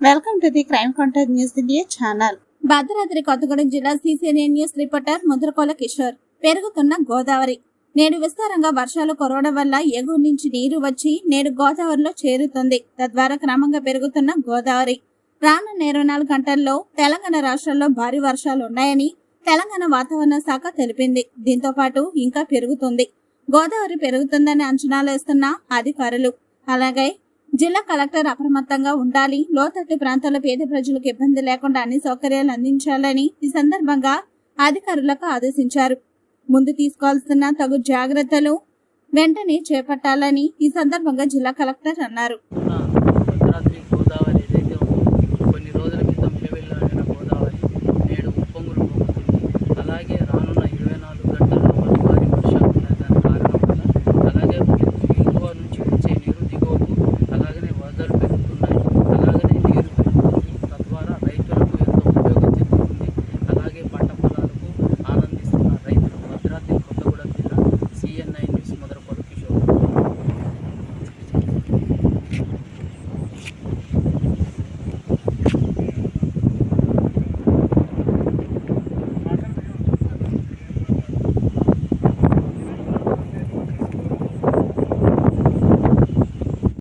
Welcome to the crime contact news India channel Bhadradri Kothagudem జిల్లా CCNA news reporter Mudrakola Kishore. పెరుగుతున్న గోదావరి. నేడు విస్తారంగా వర్షాలు కురవడం వల్ల ఎగువ నుంచి నీరు వచ్చి నేడు గోదావరిలో చేరుతుంది. తద్వారా క్రమంగా పెరుగుతున్న గోదావరి. రానున్న ఇరవై నాలుగు గంటల్లో తెలంగాణ రాష్ట్రాల్లో భారీ వర్షాలు ఉన్నాయని తెలంగాణ వాతావరణ శాఖ తెలిపింది. దీంతో పాటు ఇంకా పెరుగుతుంది. గోదావరి పెరుగుతుందని అంచనాలు వేస్తున్న అధికారులు. అలాగే జిల్లా కలెక్టర్ అప్రమత్తంగా ఉండాలి. లోతట్టు ప్రాంతాల పేద ప్రజలకు ఇబ్బంది లేకుండా అన్ని సౌకర్యాలు అందించాలని ఈ సందర్భంగా అధికారులకు ఆదేశించారు. ముందు తీసుకోవాల్సిన తగు జాగ్రత్తలు వెంటనే చేపట్టాలని ఈ సందర్భంగా జిల్లా కలెక్టర్ అన్నారు. గోదావరి